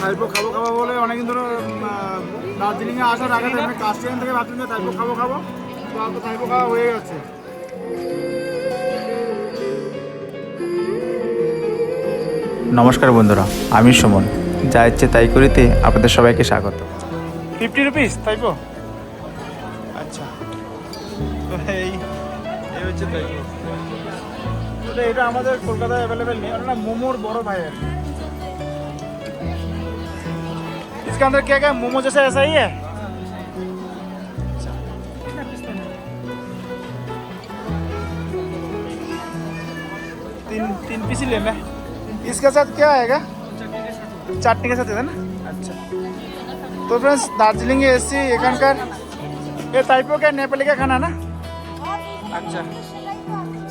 তাইপো খাব খাব বলে অনেকদিন ধরে দার্জিলিংয়ে আসার আগে থেকে কাস্টিয়ান থেকে ভাবছিলাম যে তাইপো খাব খাব। তো তাইপো খাওয়া হয়ে গেছে। নমস্কার বন্ধুরা আমি সুমন। যা ইচ্ছে তাই করিতে আপনাদের সবাইকে স্বাগত। ফিফটি রুপিস তাইপো? আচ্ছা। তো এই এই হচ্ছে এটা আমাদের কলকাতায় অ্যাভেলেবেল নেই। না মোমোর বড় ভাই আর इसके अंदर क्या क्या मोमो जैसा ऐसा ही है तीन तीन पीस ही लेना है इसके साथ क्या आएगा চাটনি के साथ है ना अच्छा তো ফ্রেন্ডস দার্জিলিংয়ে এসেছি এখানকার এ টাইপও কে নেপালিকা খানা না আচ্ছা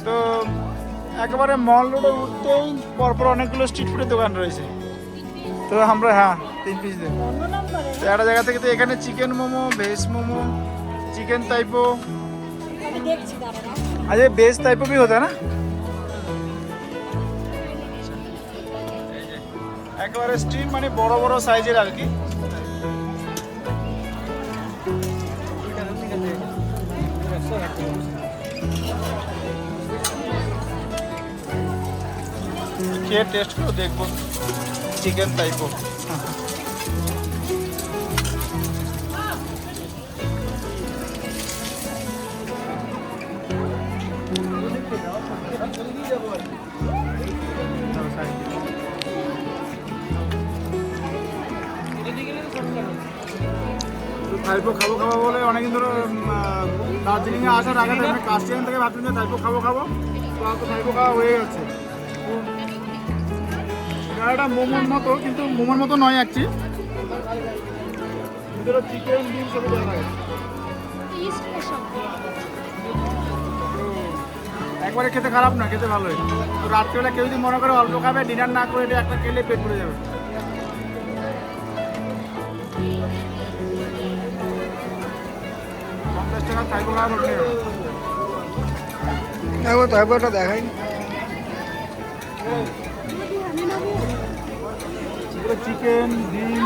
তো একেবারে মল রোডে উঠতেই পরপর অনেকগুলো স্ট্রিট ফুডের দোকান রয়েছে তো আমরা হ্যাঁ তিন পিস দেব তো একটা জায়গা থেকে তো এখানে chicken momo veg momo chicken typo দেখছি দাঁড়ানো আচ্ছা ভেজ টাইপও भी होता है ना একেবারে স্ট্রিম মানে বড় বড় সাইজের আর কি খেয়ে টেস্ট করে দেখবো চিকেন টাইপও থাইপো খাব খাব বলে অনেকদিন ধরে দার্জিলিংয়ে আসার আগে কাস্টিয়ান থেকে ভাবছিলাম যে থাইপো খাব খাব। তো আর তো থাইপো খাওয়া হয়ে গেছে। এটা একটা মোমোর মতো কিন্তু মোমোর মতো নয় একটি চিকেন ডিম সবই একবারে খেতে খারাপ না খেতে ভালোই। তো রাত্রিবেলা কেউ যদি মনে করে অল্প খাবে ডিনার না করে এটা একটা খেলে পেট ভরে যাবে। পঞ্চাশ টাকা থাইপো খাওয়া করলে একবার দেখাই তারপরে চিকেন, ডিম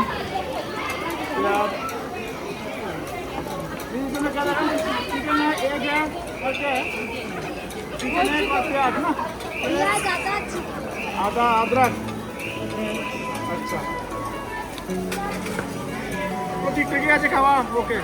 পেঁয়াজ চিকেন এগ চিকেন এগ পেঁয়াজ না? আদা, আদরক। আচ্ছা। ঠিক ঠিকই আছে খাওয়া? ওকে।